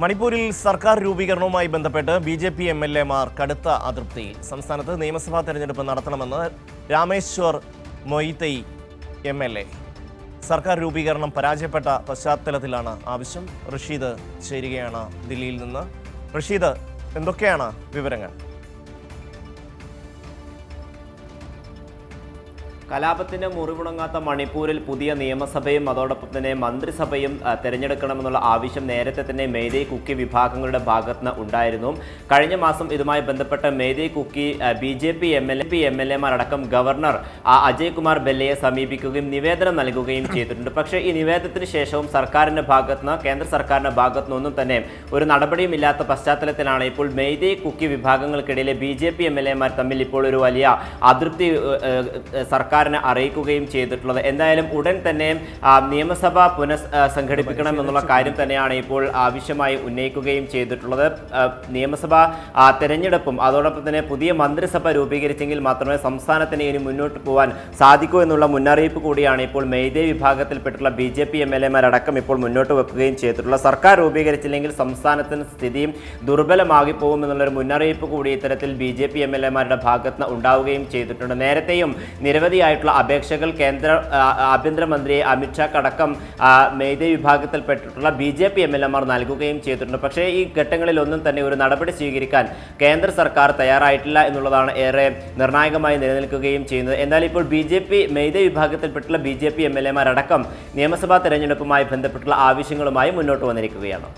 മണിപ്പൂരിൽ സർക്കാർ രൂപീകരണവുമായി ബന്ധപ്പെട്ട് B J P M L എമാർ കടുത്ത അതൃപ്തിയിൽ സംസ്ഥാനത്ത് നിയമസഭാ തെരഞ്ഞെടുപ്പ് നടത്തണമെന്ന് Rameshwar Meitei M L A. സർക്കാർ രൂപീകരണം പരാജയപ്പെട്ട പശ്ചാത്തലത്തിലാണ് ആവശ്യം. റഷീദ് ചേരുകയാണ് ദില്ലിയിൽ നിന്ന്. റഷീദ് എന്തൊക്കെയാണ് വിവരങ്ങൾ? കലാപത്തിന്റെ മുറിവുണങ്ങാത്ത മണിപ്പൂരിൽ പുതിയ നിയമസഭയും അതോടൊപ്പം തന്നെ മന്ത്രിസഭയും തിരഞ്ഞെടുക്കണമെന്നുള്ള ആവശ്യം നേരത്തെ തന്നെ മേദേ കുക്കി വിഭാഗങ്ങളുടെ ഭാഗത്തുനിന്ന് ഉണ്ടായിരുന്നു. കഴിഞ്ഞ മാസം ഇതുമായി ബന്ധപ്പെട്ട Meitei Kuki B J P M L P M L എമാരടക്കം governor Ajay Kumar ബെല്ലയെ സമീപിക്കുകയും നിവേദനം നൽകുകയും ചെയ്തിട്ടുണ്ട്. പക്ഷേ ഈ നിവേദനത്തിന് ശേഷവും സർക്കാരിന്റെ ഭാഗത്തുനിന്ന് കേന്ദ്ര സർക്കാരിന്റെ ഭാഗത്തുനിന്നൊന്നും തന്നെ ഒരു നടപടിയും ഇല്ലാത്ത പശ്ചാത്തലത്തിലാണ് ഇപ്പോൾ Meitei Kuki വിഭാഗങ്ങൾക്കിടയിലെ B J P M L എമാർ തമ്മിൽ ഇപ്പോൾ ഒരു വലിയ ഏഹ്, ഏഹ്, സർക്കാരിനെ അറിയിക്കുകയും ചെയ്തിട്ടുള്ളത്. എന്തായാലും ഉടൻ തന്നെ നിയമസഭ പുനഃ സംഘടിപ്പിക്കണം എന്നുള്ള കാര്യം തന്നെയാണ് ഇപ്പോൾ ആവശ്യമായി ഉന്നയിക്കുകയും ചെയ്തിട്ടുള്ളത്. നിയമസഭ തെരഞ്ഞെടുപ്പും അതോടൊപ്പം തന്നെ പുതിയ മന്ത്രിസഭ രൂപീകരിച്ചെങ്കിൽ മാത്രമേ സംസ്ഥാനത്തിന് ഇനി മുന്നോട്ട് പോകാൻ സാധിക്കൂ എന്നുള്ള മുന്നറിയിപ്പ് കൂടിയാണ് ഇപ്പോൾ Meitei വിഭാഗത്തിൽപ്പെട്ടുള്ള B J P M L എമാരടക്കം ഇപ്പോൾ മുന്നോട്ട് വെക്കുകയും ചെയ്തിട്ടുള്ള സർക്കാർ രൂപീകരിച്ചില്ലെങ്കിൽ സംസ്ഥാനത്തിന് സ്ഥിതി ദുർബലമാകി പോകുമെന്നുള്ളൊരു മുന്നറിയിപ്പ് കൂടി ഇത്തരത്തിൽ B J P M L എമാരുടെ ഭാഗത്ത് ഉണ്ടാവുകയും ചെയ്തിട്ടുണ്ട്. നേരത്തെയും നിരവധിയായിട്ടുള്ള അപേക്ഷകൾ കേന്ദ്ര ആഭ്യന്തരമന്ത്രി അമിത്ഷാ കടക്കം മേധ വിഭാഗത്തിൽപ്പെട്ടിട്ടുള്ള B J P M L എമാർ നൽകുകയും ചെയ്തിട്ടുണ്ട്. പക്ഷേ ഈ ഘട്ടങ്ങളിലൊന്നും തന്നെ ഒരു നടപടി സ്വീകരിക്കാൻ കേന്ദ്ര സർക്കാർ തയ്യാറായിട്ടില്ല എന്നുള്ളതാണ് ഏറെ നിർണായകമായി നിലനിൽക്കുകയും ചെയ്യുന്നത്. എന്നാൽ ഇപ്പോൾ B J P Meitei വിഭാഗത്തിൽപ്പെട്ടുള്ള B J P M L എമാരടക്കം നിയമസഭാ തെരഞ്ഞെടുപ്പുമായി ബന്ധപ്പെട്ടുള്ള ആവശ്യങ്ങളുമായി മുന്നോട്ട് വന്നിരിക്കുകയാണ്.